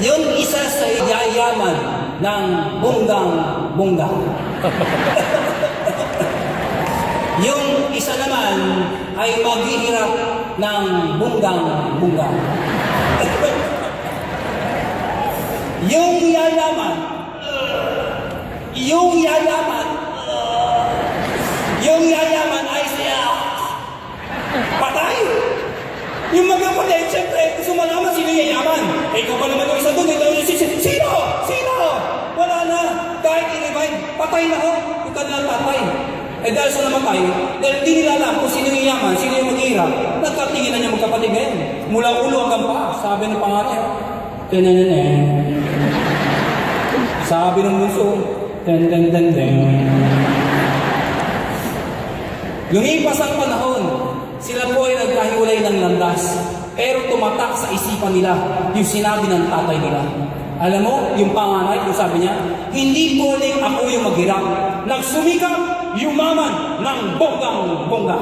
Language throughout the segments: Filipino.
Yung isa sa yayaman ng bunggang-bungga. yung isa naman ay maghihirap ng bunggang-bungga. yung yayaman, yung yayaman, yung yayaman ay siya patay. Yung magkapatid, siyempre, gusto malaman sino yayaman. Eh, ikaw pa naman yung isa doon, ikaw yung sino? Sino? Sino? Wala na. Kahit in-divide, patay na ho. Yung kanilang tatay. Eh dahil sa namatay, dahil hindi nila alam kung sino yung yaman, sino yung maghihirap, nagkatingin na niya magkapatid ngayon. Mula ulo hanggang pa, sabi ng pangalan. Tenenenen. Sabi ng bunso, ten ten ten ten. Lumipas ang panahon, sila po ay nagkahiwalay ng landas. Pero tumatak sa isipan nila yung sinabi ng tatay nila. Alam mo, yung panganay, yung sabi niya, hindi porning ako yung maghirap. Nagsumikap, yumaman ng bonggang-bongga.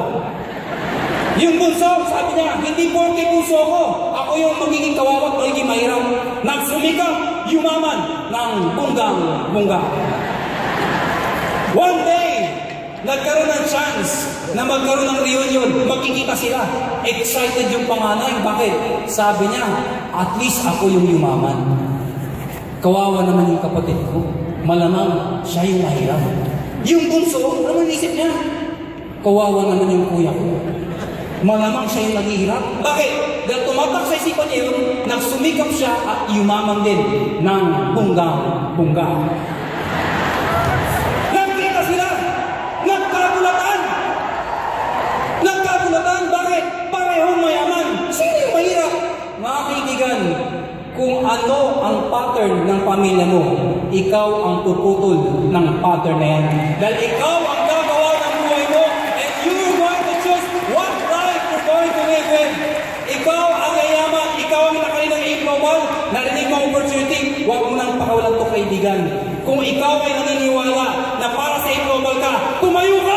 Yung bunso, sabi niya, hindi porke puso ko, ako yung magiging kawawa magiging mahirap. Nagsumikap, yumaman ng bonggang-bongga. Nagkaroon ng chance na magkaroon ng reunion, magkikita sila. Excited yung panganay. Bakit? Sabi niya, at least ako yung yumaman. Kawawa naman yung kapatid ko. Malamang siya yung mahirap. Yung bunso, ano isip niya? Kawawa naman yung kuya ko. Malamang siya yung naghihirap. Bakit? Dahil tumatak sa isipan niya yun, nagsumikap siya at yumaman din ng bunggang-bungga. Nagkita sila! Nagkagulatan! Nagkagulatan! Bakit? Parehong mayaman! Sino yung mahirap? Mga kaibigan, kung ano ang pattern ng pamilya mo, ikaw ang puputol ng pattern na yan. Dahil ikaw ang gagawa ng buhay mo and you're going to choose what life you're going to live in. Ikaw ang yayaman, ikaw ang nakalin ng global, narinig mo opportunity, huwag mo nang pakawalan to kaibigan. Kung ikaw ay naniniwala na para sa global ka, tumayo ka!